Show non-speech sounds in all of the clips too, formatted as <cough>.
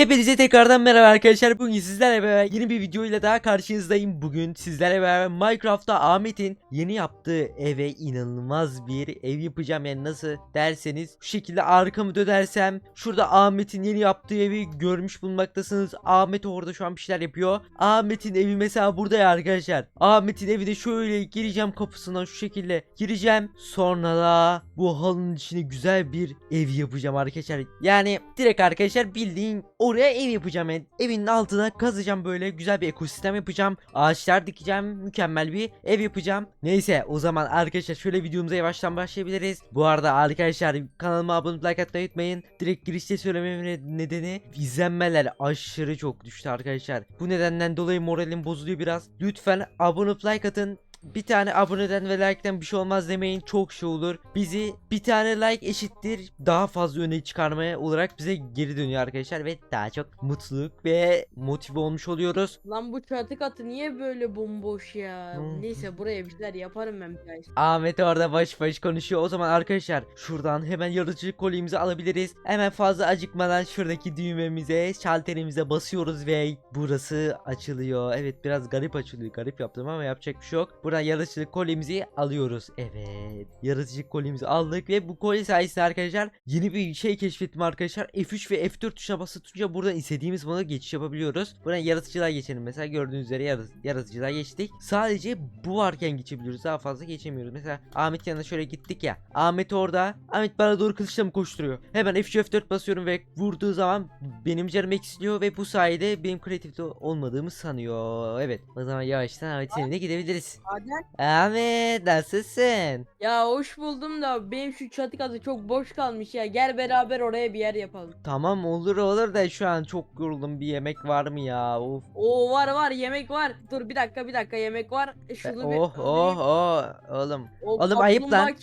Hepinize tekrardan merhaba arkadaşlar. Bugün sizlerle beraber yeni bir video ile daha karşınızdayım. Bugün sizlerle beraber Minecraft'ta Ahmet'in yeni yaptığı eve inanılmaz bir ev yapacağım. Yani nasıl derseniz şu şekilde arkamı dönersem şurada Ahmet'in yeni yaptığı evi görmüş bulunmaktasınız. Ahmet orada şu an bir şeyler yapıyor. Ahmet'in evi mesela burada ya arkadaşlar. Ahmet'in evine şöyle gireceğim kapısından şu şekilde gireceğim. Sonra da bu halının içine güzel bir ev yapacağım arkadaşlar. Yani direkt arkadaşlar bildiğin oraya ev yapacağım. Yani evin altına kazacağım böyle güzel bir ekosistem yapacağım. Ağaçlar dikeceğim. Mükemmel bir ev yapacağım. Neyse o zaman arkadaşlar şöyle videomuza yavaştan başlayabiliriz. Bu arada arkadaşlar kanalıma abone olup like atmayı unutmayın. Direkt girişte söylememin ne- nedeni izlenmeler aşırı çok düştü arkadaşlar. Bu nedenden dolayı moralim bozuluyor biraz. Lütfen abone olup like atın. Bir tane aboneden ve like'ten bir şey olmaz demeyin çok şey olur. Bizi bir tane like eşittir daha fazla öne çıkarmaya olarak bize geri dönüyor arkadaşlar ve daha çok mutluluk ve motive olmuş oluyoruz. Lan bu çatı katı niye böyle bomboş ya? Hmm. Neyse buraya bir şeyler yaparım ben guys. Ahmet orada baş baş konuşuyor. O zaman arkadaşlar şuradan hemen yaratıcı kolyemizi alabiliriz. Hemen fazla acıkmadan şuradaki düğmemize, şalterimize basıyoruz ve burası açılıyor. Evet biraz garip açılıyor. Garip yaptım ama yapacak bir şey yok. Buradan yaratıcılık kolyemizi alıyoruz. Evet. Yaratıcılık kolyemizi aldık ve bu kolye sayesinde arkadaşlar yeni bir şey keşfettim arkadaşlar. F3 ve F4 tuşuna basılı tutunca buradan istediğimiz moda geçiş yapabiliyoruz. Buradan yaratıcılığa geçelim. Mesela gördüğünüz üzere yarat- yaratıcılığa geçtik. Sadece bu varken geçebiliyoruz. Daha fazla geçemiyoruz. Mesela Ahmet yanına şöyle gittik ya. Ahmet orada. Ahmet bana doğru kılıçla mı koşturuyor? Hemen F3 F4 basıyorum ve vurduğu zaman benim canım eksiliyor ve bu sayede benim kreatifte olmadığımı sanıyor. Evet. O zaman yavaştan Ahmet seninle gidebiliriz. Adem Ahmet nasılsın? ya hoş buldum da benim şu çatı katı çok boş kalmış ya. Gel beraber oraya bir yer yapalım. Tamam olur olur da şu an çok yoruldum bir yemek var mı ya? Of. Oo var var yemek var. Dur bir dakika bir dakika yemek var. E, Şunu bir Oh oh oh oğlum. O Oğlum ayıp kaplumbağa lan.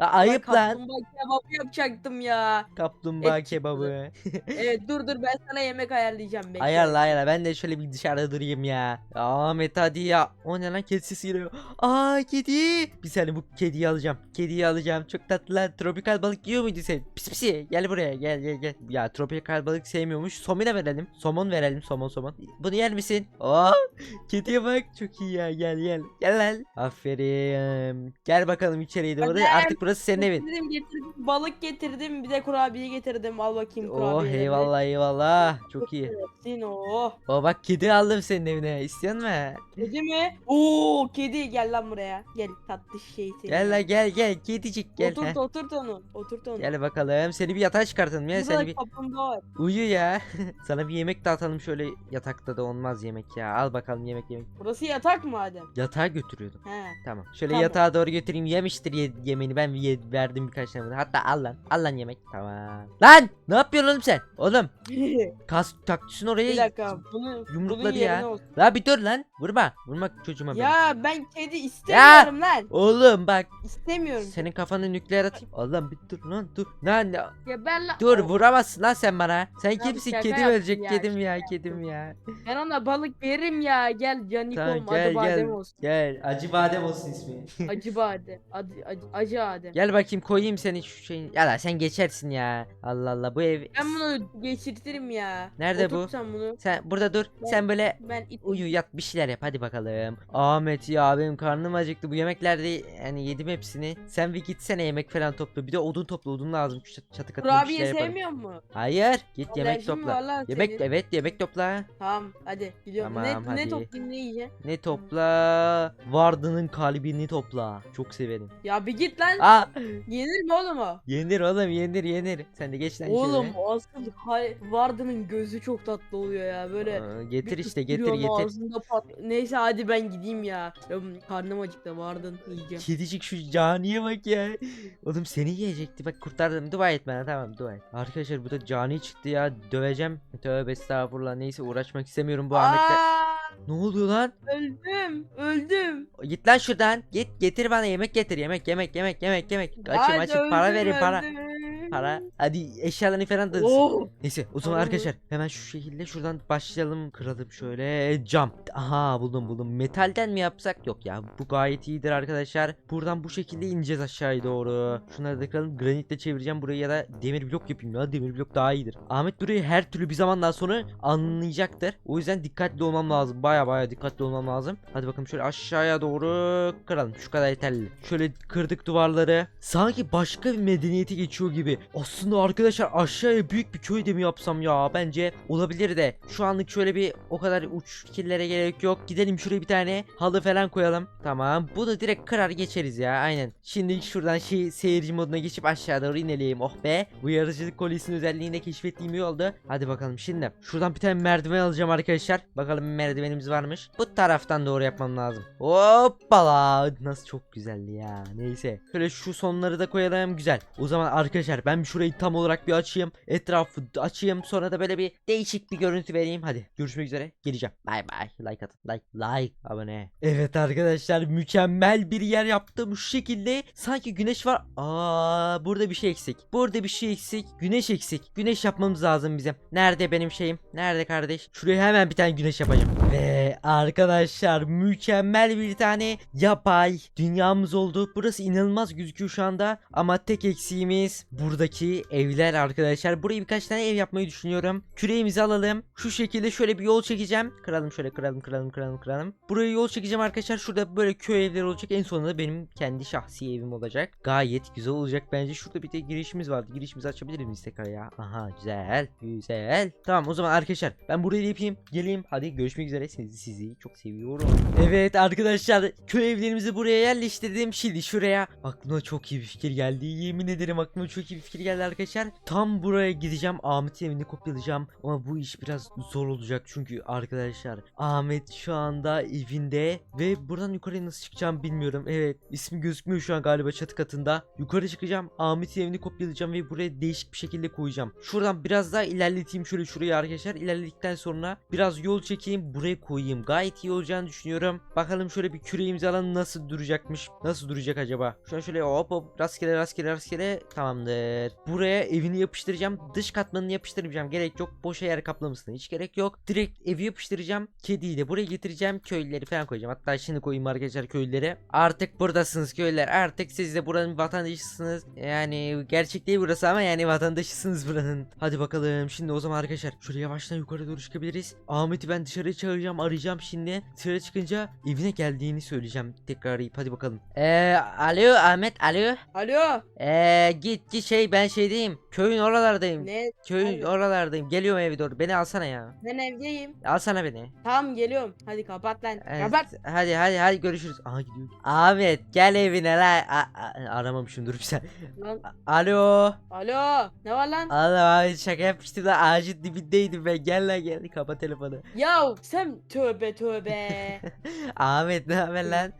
La, ayıp Ben lan. Kaplumbağa kebabı yapacaktım ya. Kaplumbağa Et kebabı. <laughs> Evet dur dur ben sana yemek ayarlayacağım. Bekle. ayarla ayarla ben de şöyle bir dışarıda durayım ya. Ahmet hadi ya. O ne lan geliyor. Aa kedi. Bir saniye bu kediyi alacağım. Kediyi alacağım. Çok tatlı lan. Tropikal balık yiyor muydu sen? Pis pisi. Gel buraya gel gel gel. Ya tropikal balık sevmiyormuş. Somona verelim. Somon verelim somon somon. Bunu yer misin? Oh kediye bak. Çok iyi ya gel gel. Gel lan. Aferin. Gel bakalım içeriye doğru. Hadi. Artık burası senin evin. Getirdim getirdim balık getirdim bir de kurabiye getirdim al bakayım kurabiye. Oh eyvallah eyvallah. Çok iyi. Sin oh. O bak kedi aldım senin evine. İstiyor musun? Kedi mi? Oo kedi gel lan buraya. Gel tatlı şey seni. Gel lan gel gel kedicik gel. Oturt heh. oturt onu. Oturt onu. Gel bakalım. Seni bir yatağa çıkartalım ya. Burada Seni bir kaplumbağa var. uyu ya. <laughs> Sana bir yemek dağıtalım şöyle yatakta da olmaz yemek ya. Al bakalım yemek yemek. Burası yatak mı Adem? Yatağa götürüyordum. He. Tamam. Şöyle Tamam. yatağa doğru götüreyim. Yemiştir ye- yemeğini. Ben ye- verdim birkaç tane. Hatta al lan. Al lan yemek. Tamam. Lan! Ne yapıyorsun oğlum sen? Oğlum <laughs> kas taktüsün oraya. bir dakika bunu Yumrukladı bunun yerine ya. olsun. La bir dur lan. Vurma. Vurma çocuğuma benim. Ya ben kedi istemiyorum lan. Oğlum bak. İstemiyorum. Senin kafanı nükleer atayım. Oğlum bir dur lan dur. Lan ya- la- dur vuramazsın lan sen bana. Sen kimsin? şaka Kedim yaptım ölecek. ya, Kedim ya, kedim ya. Ben ona balık veririm ya. Gel canikom Tamam adı gel badem gel. olsun. Gel. Acı badem olsun ismi. <laughs> Acı badem. Adı, acı, acı Adem. gel bakayım koyayım seni şu şeyin. Ya lan sen geçersin ya. Allah Allah bu ev. Ben bunu geçirtirim ya. Nerede bu? sen bunu. Sen burada dur. Ben- Sen böyle Ben it uyu yat bir şeyler yap hadi bakalım. Ahmet ya benim karnım acıktı. Bu yemeklerde yani yedim hepsini. Sen bir gitsene yemek falan topla. Bir de odun topla. Odun lazım şu çat- çatı katına bir kurabiye şeyler yapalım. sevmiyor mu? Hayır. Git yemek Alerjin topla. var lan Yemek senin. evet yemek topla. Tamam hadi gidiyorum. Tamam, ne, hadi. ne toplayayım ne yiyeceğim? Ne topla? Varda'nın kalbini topla. Çok severim. Ya bir git lan. Aa Yenir mi oğlum o? yenir oğlum yenir yenir. Sen de geç lan Oğlum şöyle. asıl hay- Varda'nın gözü çok tatlı oluyor ya böyle. Aa, getir bir işte getir getir. ağzında pat- Neyse hadi ben gideyim ya. Ya, Karnım acıktı Vardın yiyeceğim. Kedicik şu caniye bak ya. Oğlum seni yiyecekti bak kurtardım. Dua et bana tamam dua et. Arkadaşlar bu da cani çıktı ya. Döveceğim. Tövbe estağfurullah. Neyse uğraşmak istemiyorum bu Ahmet'le. Aa, Ne oluyor lan? öldüm öldüm. Git lan şuradan. Git getir bana yemek getir. Yemek yemek yemek yemek yemek. Açım Hadi açım para öldüm, verin para. öldüm. Para. Hadi eşyalarını falan da Oh. Neyse o zaman Tamam. arkadaşlar hemen şu şekilde şuradan başlayalım kıralım şöyle cam. Aha buldum buldum. Metalden mi yapsak? Yok ya bu gayet iyidir arkadaşlar. Buradan bu şekilde ineceğiz aşağıya doğru. Şunları da kıralım. Granitle çevireceğim burayı ya da demir blok yapayım ya. Demir blok daha iyidir. Ahmet burayı her türlü bir zamandan sonra anlayacaktır. O yüzden dikkatli olmam lazım. Baya baya dikkatli olmam lazım. Hadi bakalım şöyle aşağıya doğru kıralım. Şu kadar yeterli. Şöyle kırdık duvarları. Sanki başka bir medeniyete geçiyor gibi. Aslında arkadaşlar aşağıya büyük bir köy de mi yapsam ya? Bence olabilir de. Şu anlık şöyle bir o kadar uç fikirlere gerek yok. Gidelim şuraya bir tane halı falan koyalım. Tamam. Bu da direkt kırar geçeriz ya. Aynen. Şimdi şuradan şey seyirci moduna geçip aşağı doğru inelim. Oh be. Bu yarıcılık kolisinin özelliğini de keşfettiğim iyi oldu. Hadi bakalım şimdi. Şuradan bir tane merdiven alacağım arkadaşlar. Bakalım merdivenimiz varmış. Bu taraftan doğru yapmam lazım. Hoppala. Nasıl çok güzeldi ya. Neyse. Şöyle şu sonları da koyalım. Güzel. O zaman arkadaşlar ben şurayı tam olarak bir açayım. Etrafı açayım. Sonra da böyle bir değişik bir görüntü vereyim. Hadi görüşmek üzere. Geleceğim. Bay bay. Like atın. Like. Like. Abone. Evet arkadaşlar mükemmel bir yer yaptım. Şu şekilde sanki güneş var. Aa burada bir şey eksik. Burada bir şey eksik. Güneş eksik. Güneş yapmamız lazım bizim. Nerede benim şeyim? Nerede kardeş? Şuraya hemen bir tane güneş yapacağım. Ve arkadaşlar mükemmel bir tane yapay dünyamız oldu. Burası inanılmaz gözüküyor şu anda. Ama tek eksiğimiz buradaki evler arkadaşlar. Buraya birkaç tane ev yapmayı düşünüyorum. Küreğimizi alalım. Şu şekilde şöyle bir yol çekeceğim. Kıralım şöyle kıralım kıralım kıralım kıralım. Buraya yol çekeceğim arkadaşlar. Şurada böyle köy evleri olacak. En sonunda da benim kendi şahsi evim olacak. Gayet güzel olacak bence. Şurada bir de girişimiz vardı. Girişimizi açabilir miyiz tekrar ya? Aha güzel. Güzel. Tamam o zaman arkadaşlar ben burayı yapayım. Geleyim. Hadi görüşmek üzere. Sizi, sizi çok seviyorum. Evet arkadaşlar köy evlerimizi buraya yerleştirdim. Şimdi şuraya aklıma çok iyi bir fikir geldi. Yemin ederim aklıma çok iyi bir fikir geldi arkadaşlar. Tam buraya gideceğim. Ahmet'in evini kopyalayacağım. Ama bu iş biraz zor olacak. Çünkü arkadaşlar Ahmet şu anda evinde ve buradan yukarıya nasıl çıkacağım bilmiyorum. Evet ismi gözükmüyor şu an galiba çatı katında. Yukarı çıkacağım. Ahmet'in evini kopyalayacağım ve buraya değişik bir şekilde koyacağım. Şuradan biraz daha ilerleteyim şöyle şuraya arkadaşlar. İlerledikten sonra biraz yol çekeyim buraya koyayım. Gayet iyi olacağını düşünüyorum. Bakalım şöyle bir küreğimizi alalım nasıl duracakmış. Nasıl duracak acaba? Şu an şöyle hop hop rastgele rastgele rastgele tamamdır. Buraya evini yapıştıracağım. Dış katmanını yapıştırmayacağım. Gerek yok. Boşa yer kaplamasına hiç gerek yok. Direkt evi yapıştıracağım. Kediyi de buraya getireceğim. Köylüleri falan koyacağım. Hatta şimdi koyayım arkadaşlar köylüleri. Artık buradasınız köylüler. Artık siz de buranın vatandaşısınız. Yani gerçek değil burası ama yani vatandaşısınız buranın. Hadi bakalım. Şimdi o zaman arkadaşlar şöyle yavaştan yukarı doğru çıkabiliriz. Ahmet'i ben dışarı çağıracağım. Arayacağım şimdi. Dışarı çıkınca evine geldiğini söyleyeceğim. Tekrar arayıp hadi bakalım. Eee alo Ahmet alo. Alo. Eee git git şey ben şeydeyim. Köyün oralardayım. Ne? Köyün Alo. oralardayım. Geliyorum eve doğru. Beni alsana ya. Ben evdeyim. Alsana beni. Tamam geliyorum. Hadi kapat lan. Evet, Kapat. Hadi hadi hadi görüşürüz. Aha gidiyor. Ahmet gel evine la. A- a- aramamışım dur bir sen. Lan. Alo. Alo. Ne var lan? Allah abi şaka yapmıştım da ağacın dibindeydim ben. Gel lan gel. Kapa telefonu. Ya sen tövbe tövbe. <laughs> Ahmet ne haber lan?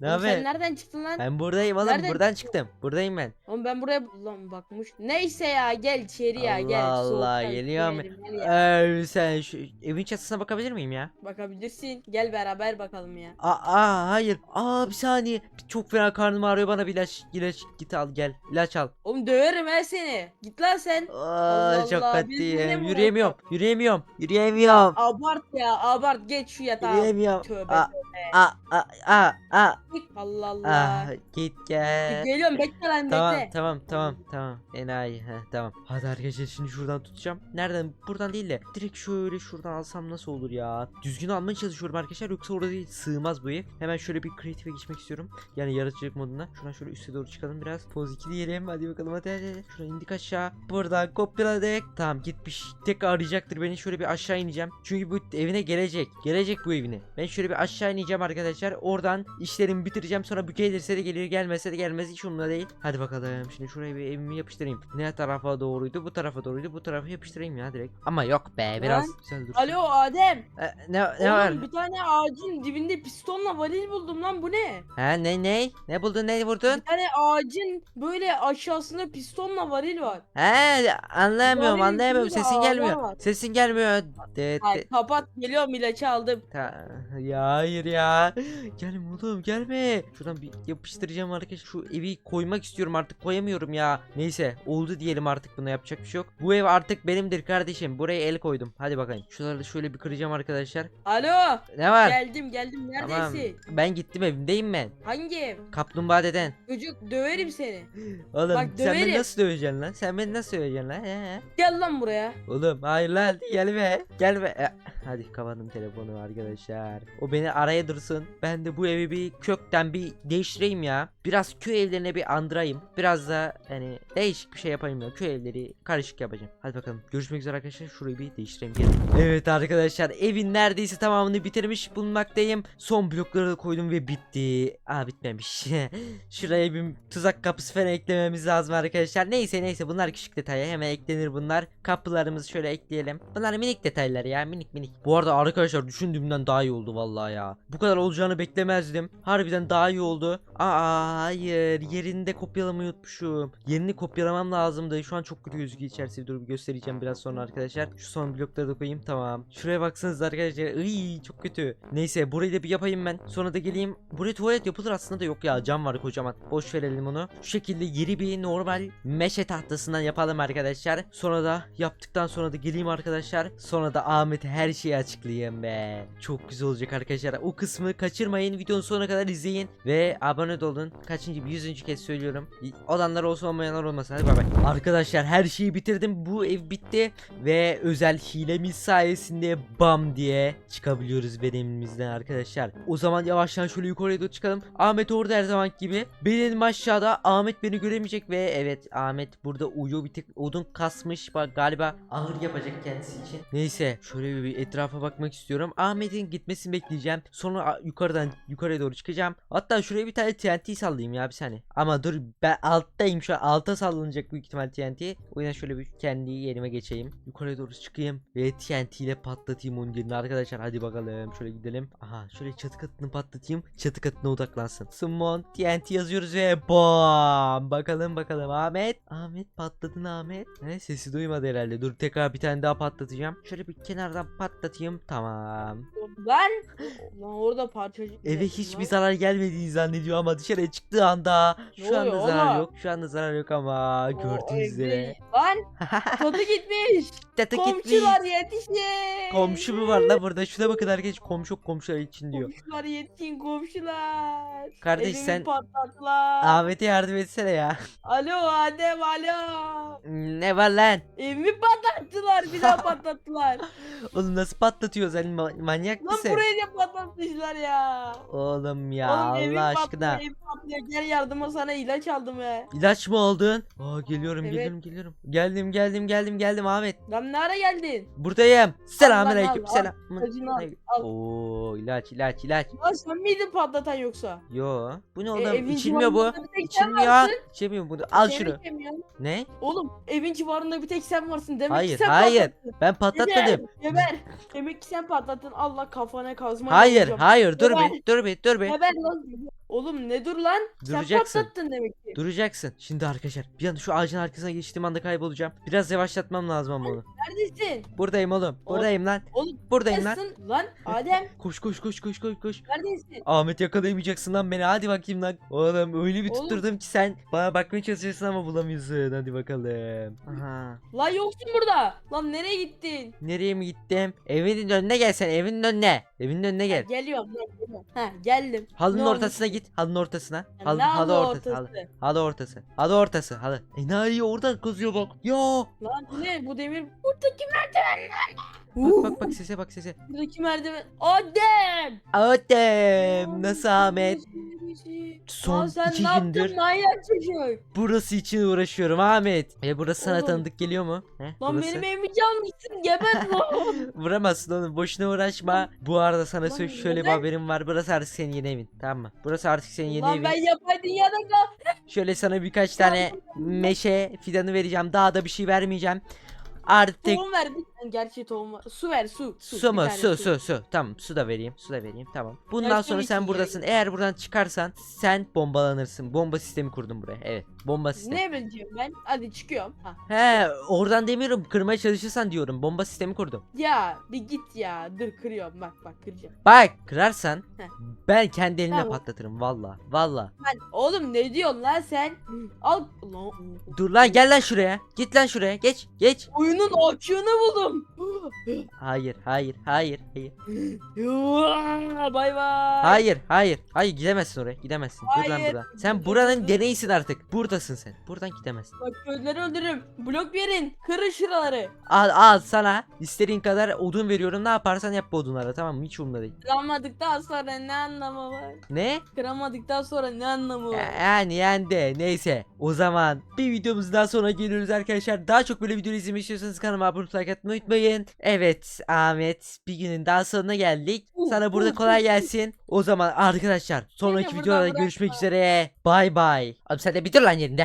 Ne Oğlum haber? Sen nereden çıktın lan? Ben buradayım oğlum. Nereden Buradan çıktın? çıktım. Buradayım ben. Oğlum ben buraya lan bakmış. Neyse ya gel içeri ya gel. Allah Allah, Soğuktan geliyorum. girelim, gel ya. Ee, sen şu evin çatısına bakabilir miyim ya? Bakabilirsin. Gel beraber bakalım ya. Aa, aa, hayır. Aa bir saniye. Çok fena karnım ağrıyor bana bir ilaç. ilaç git al gel. İlaç al. Oğlum döverim ben seni. Git lan sen. Aa, Allah çok Allah, biz yine kötüyüm. mi Yürüyemiyorum. Yürüyemiyorum. Yürüyemiyorum. Abart ya abart geç şu yatağa. Yürüyemiyorum. Tövbe Aa, aa, aa, aa, aa. Allah Allah. Ah, git gel. Geliyorum bekle lan Tamam bekle. tamam tamam tamam enayi. Heh, tamam. Hadi arkadaşlar şimdi şuradan tutacağım. Nereden? Buradan değil de direkt şöyle şuradan alsam nasıl olur ya? Düzgün almaya çalışıyorum arkadaşlar yoksa orada değil sığmaz bu ev. Hemen şöyle bir kreatife geçmek istiyorum. Yani yaratıcılık moduna Şuradan şöyle üste doğru çıkalım biraz. Poz 2 diyelim. Hadi bakalım hadi hadi. Şuradan indik aşağı. Buradan kopyaladık. Tamam gitmiş. Tek arayacaktır beni. Şöyle bir aşağı ineceğim. Çünkü bu evine gelecek. Gelecek bu evine. Ben şöyle bir aşağı ineceğim arkadaşlar. Oradan işlerimi bitireceğim. Sonra bu gelirse de gelir gelmezse de gelmez. Hiç umurumda değil. Hadi bakalım. Şimdi şuraya bir evimi yapıştırayım Ne tarafa doğruydu bu tarafa doğruydu bu tarafa yapıştırayım ya direkt Ama yok be biraz Lan. güzel dur Alo Adem. ne, ne Oğlum var? bir tane ağacın dibinde pistonla varil buldum lan bu ne? Ha ne ne? Ne buldun ne vurdun? Bir tane ağacın böyle aşağısında pistonla varil var. He anlayamıyorum Varil anlayamıyorum içinde sesin ağlar gelmiyor var. Sesin gelmiyor de, de- kapat geliyorum ilaçı aldım. Ta- ya hayır ya. Gelme oğlum gelme. Şuradan bir yapıştıracağım arkadaşlar. Şu evi koymak istiyorum artık koyamıyorum ya. Neyse oldu diyelim artık buna yapacak bir şey yok. Bu ev artık benimdir kardeşim. Buraya el koydum. Hadi bakayım. Şuraları şöyle bir kıracağım arkadaşlar. Alo. Ne var? Geldim geldim. Tamam. Neredesin? Ben gittim evimdeyim ben. Hangi ev? Kaplumbağa deden. Çocuk döverim seni. Oğlum Bak, sen beni nasıl döveceksin lan? Sen beni nasıl döveceksin lan? He. Gel lan buraya. Oğlum hayır lan gelme. Gelme. E, Hadi kapadım telefonu arkadaşlar. O beni araya dursun. Ben de bu evi bir kökten bir değiştireyim ya. Biraz köy evlerine bir andırayım. Biraz da hani değişik bir şey yapayım ya. Köy evleri karışık yapacağım. Hadi bakalım. Görüşmek üzere arkadaşlar. Şurayı bir değiştireyim. Gelin. Evet arkadaşlar evin neredeyse tamamını bitirmiş bulunmaktayım. Son blokları da koydum ve bitti. Aa bitmemiş. <laughs> Şuraya bir tuzak kapısı falan eklememiz lazım arkadaşlar. Neyse neyse bunlar küçük detay. Hemen eklenir bunlar. Kapılarımızı şöyle ekleyelim. Bunlar minik detaylar ya minik minik. Bu arada arkadaşlar düşündüğümden daha iyi oldu vallahi ya. Bu kadar olacağını beklemezdim. Harbiden daha iyi oldu. Aa hayır yerinde kopyalamayı unutmuşum. Yerini kopyalamam lazımdı. Şu an çok kötü gözüküyor içerisi. Dur bir göstereceğim biraz sonra arkadaşlar. Şu son blokları da koyayım tamam. Şuraya baksanız arkadaşlar. Iy çok kötü. Neyse burayı da bir yapayım ben. Sonra da geleyim. Buraya tuvalet yapılır aslında da yok ya. Cam var kocaman. Boş verelim onu. Şu şekilde yeri bir normal meşe tahtasından yapalım arkadaşlar. Sonra da yaptıktan sonra da geleyim arkadaşlar. Sonra da Ahmet'e her şeyi açıklayayım be. Çok güzel olacak arkadaşlar. O kısmı kaçırmayın. Videonun sonuna kadar izleyin. Ve abone olun. Kaçıncı yüzüncü kez söylüyorum. Olanlar olsun olmayanlar olmasın. Hadi bay bay. Arkadaşlar her şeyi bitirdim. Bu ev bitti. Ve özel hilemiz sayesinde bam diye çıkabiliyoruz verimimizden arkadaşlar. O zaman yavaştan şöyle yukarıya doğru çıkalım. Ahmet orada her zaman gibi. Benim aşağıda Ahmet beni göremeyecek ve evet Ahmet burada uyuyor bir tık odun kasmış. Bak galiba ağır yapacak kendisi için. Neyse şöyle bir, etrafa bakmak istiyorum. Ahmet'in gitmesini bekleyeceğim. Sonra yukarıdan yukarıya doğru çıkacağım. Hatta şuraya bir tane TNT sallayayım ya bir saniye. Ama dur ben alttayım şu an alta sallanacak büyük ihtimal TNT. O yüzden şöyle bir kendi yerime geçeyim. Yukarıya doğru çıkayım ve TNT ile patlatayım onun yerini arkadaşlar. Hadi bakalım şöyle gidelim. Aha şöyle çatı katını patlatayım. Çatı katına odaklansın. Summon TNT yazıyoruz ve bam. Bakalım bakalım Ahmet. Ahmet patladın Ahmet. Ne sesi duymadı herhalde. Dur tekrar bir tane daha patlatacağım. Şöyle bir kenardan patlatayım. Tamam. Lan. Lan orada parçacık. Eve hiçbir zarar gelmediğini zannediyor ama dışarıya çıktığı anda şu anda zarar yok. Şu anda zarar yok ama O gördüğünüz üzere. Lan <laughs> çatı gitmiş. Tete gitmiş. Komşular yetişin. Komşu mu var la burada? Şuna bakın arkadaş komşu komşular için diyor. Komşular yetişin komşular. Kardeş Evimi sen- patlattılar. Ahmet'e yardım etsene ya. Alo Adem alo. ne var lan? Evimi patlattılar bir daha <laughs> patlattılar. Oğlum nasıl patlatıyor sen ma- manyak Lan mısın? burayı da patlatmışlar ya. Oğlum ya Oğlum Allah patlıyor, aşkına. evim patlıyor. Gel yardıma sana ilaç aldım he. İlaç mı aldın? Aa geliyorum Evet. geliyorum geliyorum. Geldim geldim geldim geldim Ahmet. Lan ne ara geldin? Buradayım. Selamünaleyküm. al, al. Selam. İlacını al. al. Oo ilaç ilaç ilaç. Lan sen miydin patlatan yoksa? Yo. Bu ne E, oğlum? evin İçilmiyor bu. civarında bir tek sen İçilmiyor. varsın. İçilmiyor bunu. Al Seni şunu. Ne? Oğlum evin civarında bir tek sen varsın. Demek Hayır, ki sen hayır. patlattın. Ben patlatmadım. Geber, Geber. Demek ki sen patlattın. Allah kafana kazma. Hayır, yiyeceğim. hayır. Dur Geber. bir, dur bir, dur bir. Geber lan. Oğlum ne dur lan? Duracaksın. Sen patlattın demek ki. Duracaksın. Şimdi arkadaşlar bir anda şu ağacın arkasına geçtiğim anda kaybolacağım. Biraz yavaşlatmam lazım ama onu. Neredesin? Buradayım oğlum. Buradayım lan. Oğlum Buradayım lan. neredesin lan? Adem Koş koş koş koş koş koş. neredesin? Ahmet yakalayamayacaksın lan beni. Hadi bakayım lan. Oğlum öyle bir Oğlum. tutturdum ki sen bana bakmaya çalışıyorsun ama bulamıyorsun. Hadi bakalım. Aha. Lan yoksun burada. Lan nereye gittin? Nereye mi gittim? Evinin önüne gel sen. Evinin önüne. Evinin önüne gel. Geliyorum lan geliyorum. Ha geldim. Halının Ne olmuş? ortasına git. Halının ortasına. Ya Halı, ne halı halı ortası. Halı. ortası? Halı ortası. Halı ortası. Halı. Enayi oradan kazıyor bak. Ya. Lan bu ne? Bu demir buradaki merdivenler. Bak bak bak sese bak sese. Buradaki merdiven. Adem. Adem. Nasıl Ahmet? Son Lan sen iki ne gündür yaptın manyak çocuk? burası için uğraşıyorum Ahmet. E burası sana Oğlum. tanıdık geliyor mu? He, Lan burası? benim evimi çalmışsın geber <laughs> lan. Vuramazsın oğlum boşuna uğraşma. Bu arada sana Lan şöyle bir neden? haberim var. Burası artık senin yeni evin. Tamam mı? Burası artık senin yeni Lan evin. ben yapay dünyada kal. Şöyle sana birkaç tane meşe fidanı vereceğim. Daha da bir şey vermeyeceğim. Artık Tohum ver Gerçi tohum. Su ver su. Su bir mu? tane Su su su. Tamam su da vereyim. Su da vereyim. Tamam. Bundan Gerçekten sonra sen için buradasın. Eğer buradan çıkarsan sen bombalanırsın. Bomba sistemi kurdum buraya. Evet. Bomba sistemi. Ne bileceğim ben? Hadi çıkıyorum. Ha. He oradan demiyorum. Kırmaya çalışırsan diyorum. Bomba sistemi kurdum. Ya bir git ya. Dur kırıyorum. Bak bak kıracağım. Bak kırarsan Heh. ben kendi elimle Tamam. patlatırım valla. Valla. Ben, oğlum ne diyorsun lan sen? Al. Lan, Dur lan gel lan şuraya. Git lan şuraya. Geç. Geç. Oyunun açığını buldum. Hayır, hayır, hayır, hayır. Bay bay. Hayır, hayır. Hayır gidemezsin oraya. Gidemezsin. Dur lan Hayır. buradan. Sen buranın deneyisin artık. Buradasın sen. Buradan gidemezsin. Bak köyleri öldürürüm. Blok verin. Kırın şuraları. Al al sana istediğin kadar odun veriyorum. Ne yaparsan yap bu odunlara tamam mı? Hiç umurumda değil. Kıramadıktan sonra ne anlamı var? Ne? Kıramadıktan sonra ne anlamı var? Yani yendi. Neyse. O zaman bir videomuz daha sonra geliyoruz arkadaşlar. Daha çok böyle video izlemek istiyorsanız kanalıma abone olup like atmayı unutmayın. Evet Ahmet bir günün daha sonuna geldik. Sana burada kolay gelsin. O zaman arkadaşlar sonraki bırakma. görüşmek üzere. Bay bay. Abi sen de bitir lan yerinde.